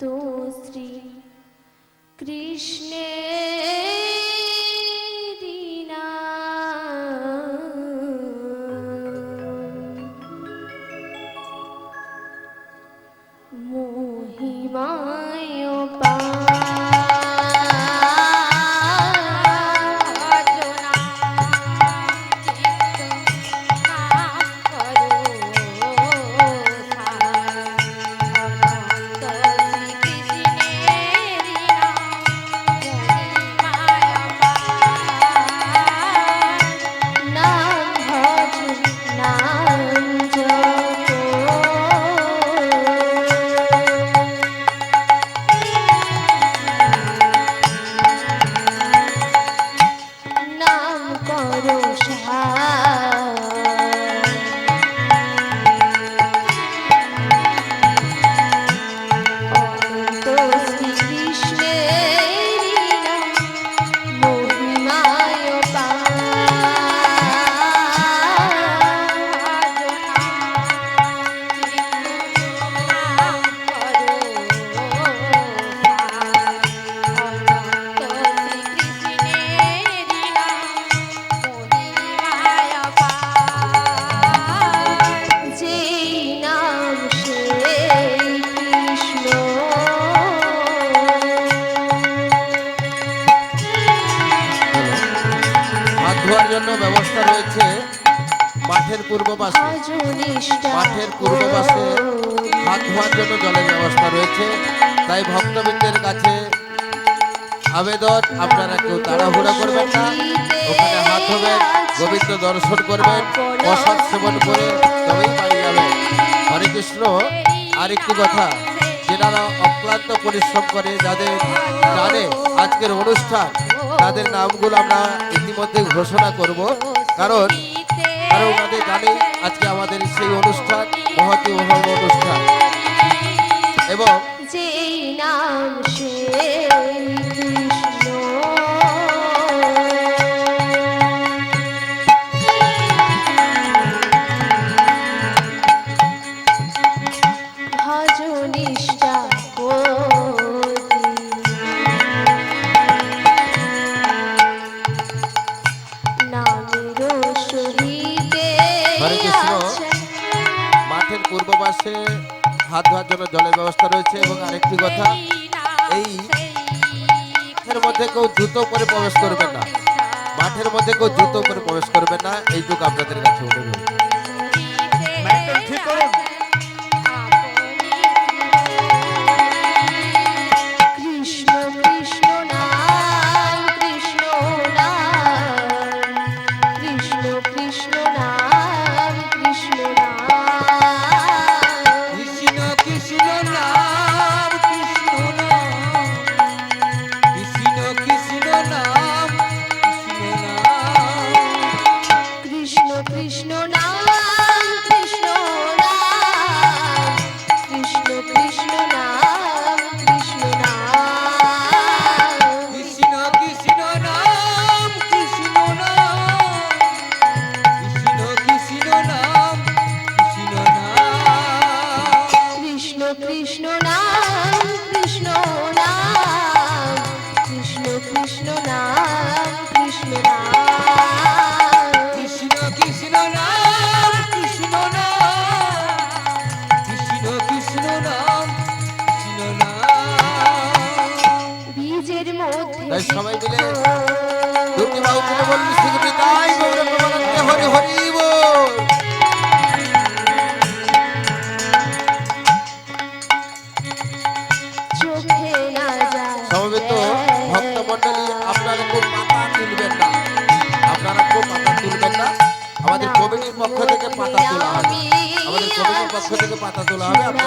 তো শ্রী কৃষ্ণে মাঠের পূর্ব পাশে হাত ধোয়ার জন্য জলের ব্যবস্থা রয়েছে। তাই ভক্তবৃন্দের কাছে আবেদন, আপনারা কেউ তাড়াহুড়া করবেন না। ওখানে হাত ধোবেন, গোবিন্দ দর্শন করবেন, প্রসাদ সেবন করে তবেই বাড়ি যাবেন হরে কৃষ্ণ, আরেকটি কথা, যেনারা অক্লান্ত পরিশ্রম করে, যাদের জানে আজকের অনুষ্ঠান, তাদের নামগুলো আমরা ইতিমধ্যে ঘোষণা করব। কারণ কারণ ওনাদের গানে আজকে আমাদের সেই অনুষ্ঠান মহতি মহল অনুষ্ঠান। এবং যে নাম হাত ধোয়ার জন্য জলের ব্যবস্থা রয়েছে এবং আরেকটি কথা, এই মাঠের মধ্যে কেউ জুতো করে প্রবেশ করবে না। মাঠের মধ্যে কেউ জুতো করে প্রবেশ করবে না। এইটুকু আপনাদের কাছে অনুরোধ কৃষ্ণ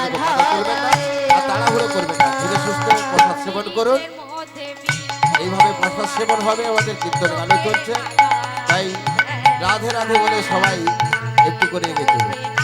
আর তাড়াহুড়ো করবেন না ধীরে সুস্থ করুন এইভাবে প্রসাদ সেবন হবে আমাদের কীর্তন গানও চলছে তাই রাধে রাধে বলে সবাই একটু করে এগিয়ে চলুন।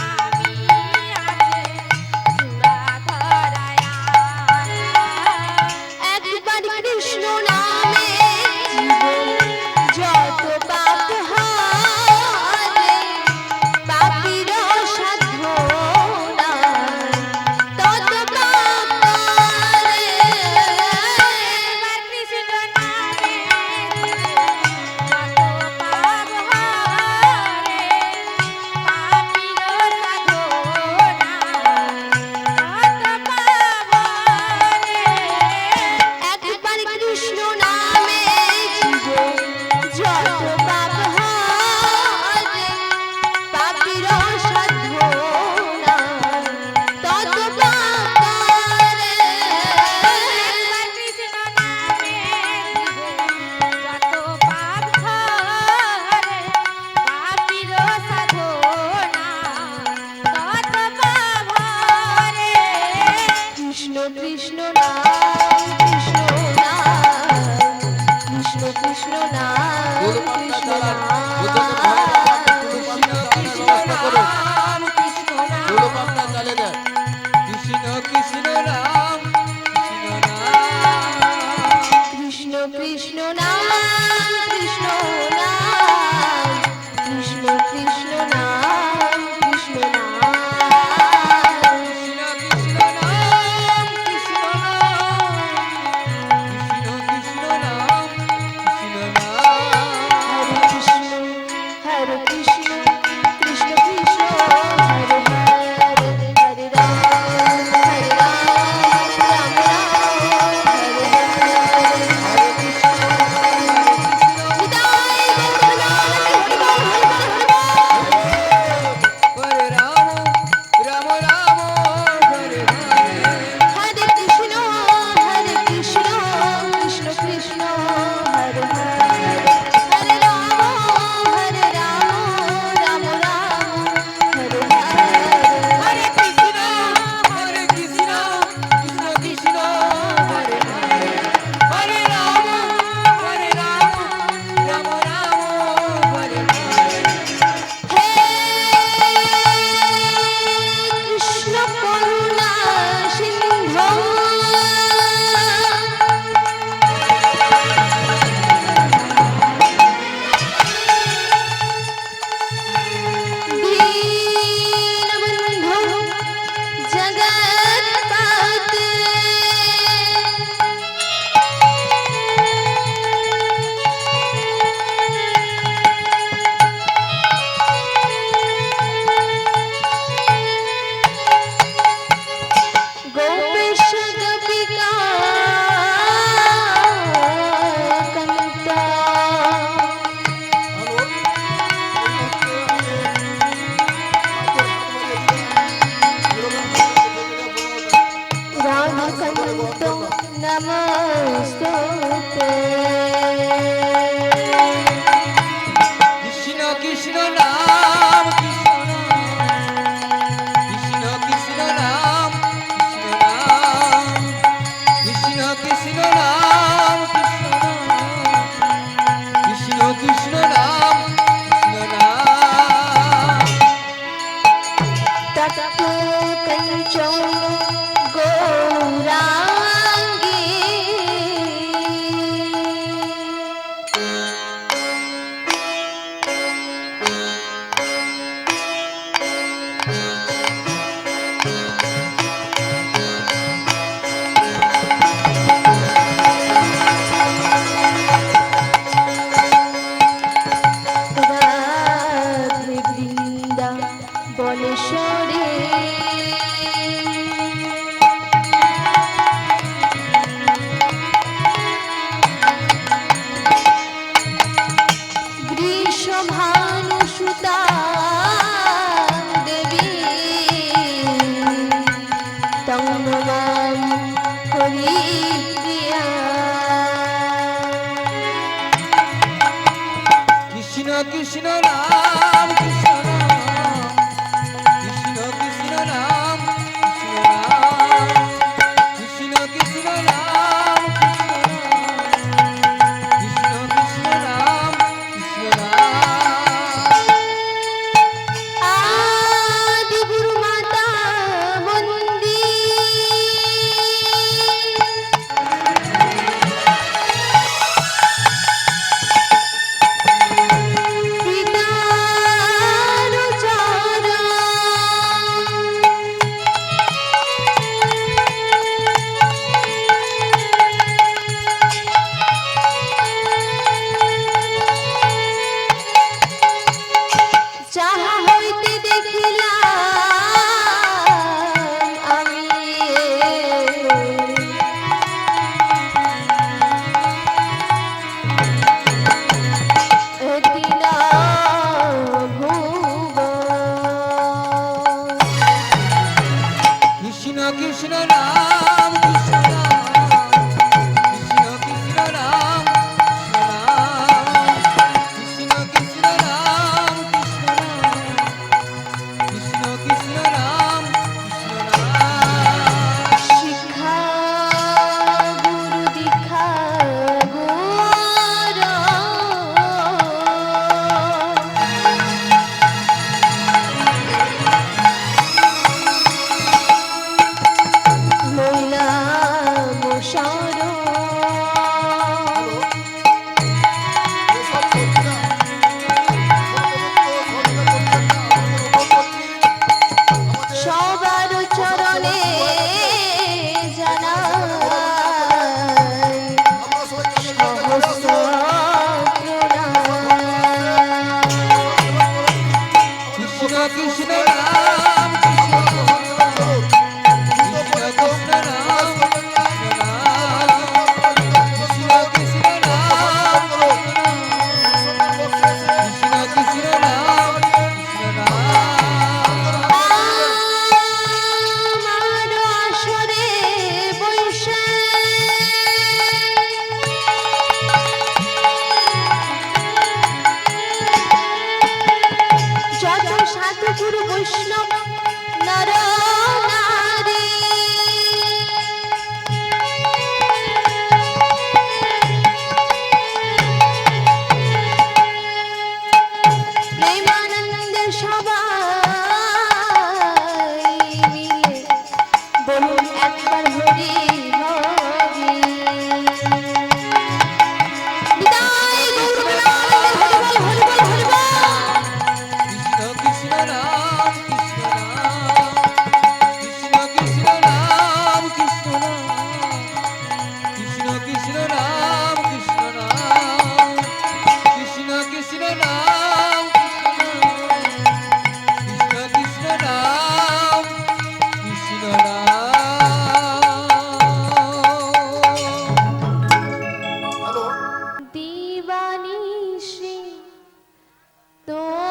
Krishna Krishna Baneshwari sim, do